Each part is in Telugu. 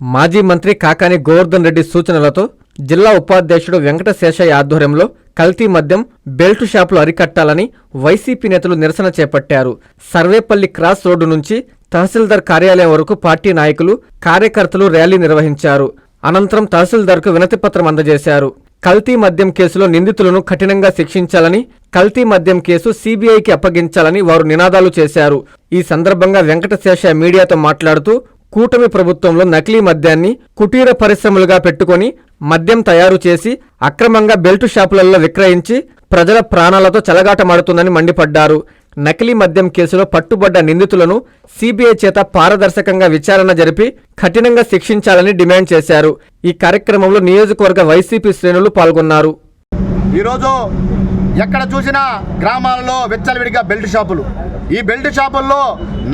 మాజీ మంత్రి కాకాని గోవర్ధన్ రెడ్డి సూచనలతో జిల్లా ఉపాధ్యక్షుడు వెంకట శేషయ్య ఆధ్వర్యంలో కల్తీ మద్యం బెల్ట్ షాపులు అరికట్టాలని వైసీపీ నేతలు నిరసన చేపట్టారు. సర్వేపల్లి క్రాస్ రోడ్డు నుంచి తహసీల్దార్ కార్యాలయం వరకు పార్టీ నాయకులు కార్యకర్తలు ర్యాలీ నిర్వహించారు. అనంతరం తహసీల్దార్కు వినతిపత్రం అందజేశారు. కల్తీ మద్యం కేసులో నిందితులను కఠినంగా శిక్షించాలని కల్తీ మద్యం కేసు సీబీఐకి అప్పగించాలని వారు నినాదాలు చేశారు. ఈ సందర్భంగా వెంకటశేష మీడియాతో మాట్లాడుతూ కూటమి ప్రభుత్వంలో నకిలీ మద్యాన్ని కుటీర పరిశ్రమలుగా పెట్టుకొని మద్యం తయారు చేసి అక్రమంగా బెల్టు షాపులలో విక్రయించి ప్రజల ప్రాణాలతో చెలగాటమాడుతుందని మండిపడ్డారు. నకిలీ మద్యం కేసులో పట్టుబడ్డ నిందితులను సిబిఐ చేత పారదర్శకంగా విచారణ జరిపి కఠినంగా శిక్షించాలని డిమాండ్ చేశారు. ఈ కార్యక్రమంలో నియోజకవర్గ వైసీపీ శ్రేణులు పాల్గొన్నారు. ఈరోజు ఎక్కడ చూసినా గ్రామాలలో విచ్చలవిడిగా బెల్ట్ షాపులు. ఈ బెల్ట్ షాపుల్లో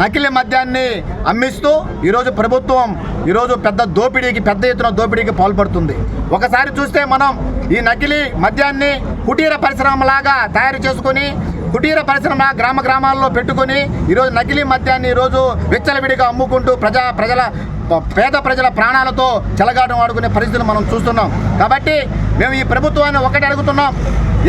నకిలీ మద్యాన్ని అమ్మిస్తూ ఈరోజు ప్రభుత్వం ఈరోజు పెద్ద దోపిడీకి పెద్ద ఎత్తున దోపిడీకి పాల్పడుతుంది. ఒకసారి చూస్తే మనం ఈ నకిలీ మద్యాన్ని కుటీర పరిశ్రమలాగా తయారు చేసుకొని కుటీర పరిశ్రమ గ్రామ గ్రామాల్లో పెట్టుకొని ఈరోజు నకిలీ మద్యాన్ని ఈరోజు విచ్చలవిడిగా అమ్ముకుంటూ ప్రజా ప్రజల పేద ప్రజల ప్రాణాలతో చెలగాటం ఆడుకునే పరిస్థితులు మనం చూస్తున్నాం. కాబట్టి మేము ఈ ప్రభుత్వాన్ని ఒకటి అడుగుతున్నాం.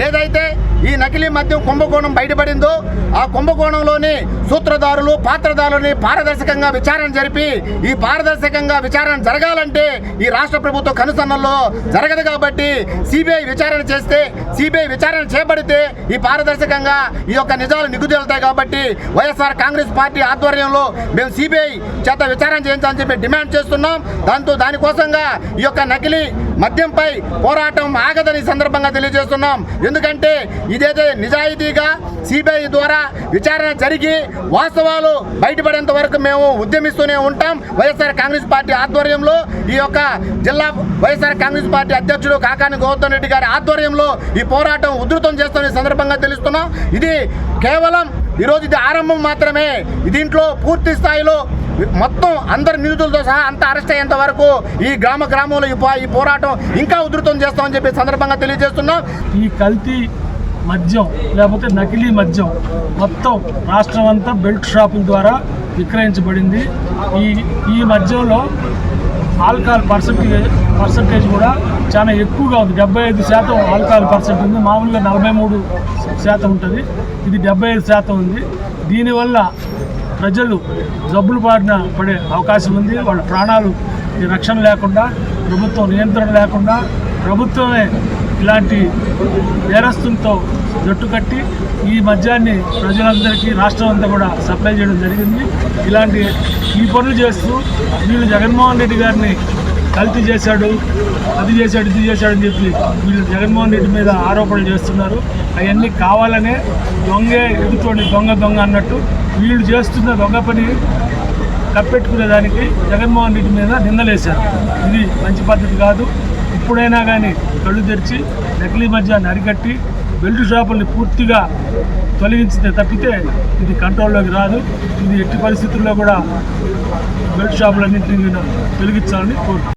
ఏదైతే ఈ నకిలీ మద్యం కుంభకోణం బయటపడిందో ఆ కుంభకోణంలోని సూత్రధారులు పాత్రధారులని పారదర్శకంగా విచారణ జరిపి ఈ పారదర్శకంగా విచారణ జరగాలంటే ఈ రాష్ట్ర ప్రభుత్వ కనుసన్నల్లో జరగదు కాబట్టి సిబిఐ విచారణ చేస్తే సిబిఐ విచారణ చేపడితే ఈ పారదర్శకంగా ఈ యొక్క నిజాలు నిగ్గుదేలుతాయి కాబట్టి వైఎస్ఆర్ కాంగ్రెస్ పార్టీ ఆధ్వర్యంలో మేము సిబిఐ చేత విచారణ చేయించాలని చెప్పి డిమాండ్ చేస్తున్నాం. దాంతో దానికోసంగా ఈ యొక్క నకిలీ మద్యంపై పోరాటం ఆగదని సందర్భంగా తెలియజేస్తున్నాం. ఎందుకంటే ఇదైతే నిజాయితీగా సిబిఐ ద్వారా విచారణ జరిగి వాస్తవాలు బయటపడేంత వరకు మేము ఉద్యమిస్తూనే ఉంటాం. వైఎస్ఆర్ కాంగ్రెస్ పార్టీ ఆధ్వర్యంలో ఈ యొక్క జిల్లా వైఎస్ఆర్ కాంగ్రెస్ పార్టీ అధ్యక్షుడు కాకాని గౌతమ్ రెడ్డి గారి ఆధ్వర్యంలో ఈ పోరాటం ఉధృతం చేస్తున్న సందర్భంగా తెలుస్తున్నాం. ఇది కేవలం ఈరోజు ఇది ఆరంభం మాత్రమే. దీంట్లో పూర్తి స్థాయిలో మొత్తం అందరి నిధులతో సహా అంత అరెస్ట్ అయ్యేంత వరకు ఈ గ్రామ గ్రామంలో ఈ పోరాటం ఇంకా ఉధృతం చేస్తామని చెప్పి సందర్భంగా తెలియజేస్తున్నాం. ఈ కల్తీ మద్యం లేకపోతే నకిలీ మద్యం మొత్తం రాష్ట్రం అంతా బెల్ట్ షాపుల ద్వారా విక్రయించబడింది. ఈ ఈ మద్యంలో ఆల్కహాల్ పర్సంటేజ్ పర్సంటేజ్ కూడా చాలా ఎక్కువగా ఉంది. డెబ్బై ఐదు శాతం ఆల్కహాల్ పర్సెంట్ ఉంది. మామూలుగా నలభై మూడు శాతం ఉంటుంది. ఇది డెబ్బై ఐదు శాతం ఉంది. దీనివల్ల ప్రజలు జబ్బులు పాడిన పడే అవకాశం ఉంది. వాళ్ళ ప్రాణాలు ఈ రక్షణ లేకుండా ప్రభుత్వం నియంత్రణ లేకుండా ప్రభుత్వమే ఇలాంటి నేరస్తులతో జట్టు కట్టి ఈ మద్యాన్ని ప్రజలందరికీ రాష్ట్రం అంతా కూడా సప్లై చేయడం జరిగింది. ఇలాంటి ఈ పనులు చేస్తూ వీళ్ళు జగన్మోహన్ రెడ్డి గారిని కల్తీ చేశాడు అది చేశాడు ఇది చేశాడు అని చెప్పి వీళ్ళు జగన్మోహన్ రెడ్డి మీద ఆరోపణలు చేస్తున్నారు. అవన్నీ కావాలనే దొంగే ఎదుటోని దొంగ దొంగ అన్నట్టు వీళ్ళు చేస్తున్న దొంగ పని కప్పెట్టుకునేదానికి జగన్మోహన్ రెడ్డి మీద నిందలేశారు. ఇది మంచి పద్ధతి కాదు. ఇప్పుడైనా కానీ కళ్ళు తెరిచి నకిలీ మధ్య అరికట్టి బెల్ట్ షాపుల్ని పూర్తిగా తొలగించితే తప్పితే ఇది కంట్రోల్లోకి రాదు. ఇది ఎట్టి పరిస్థితుల్లో కూడా బెల్ట్ షాపులన్నింటినీ తొలగించాలని కోరుతున్నాను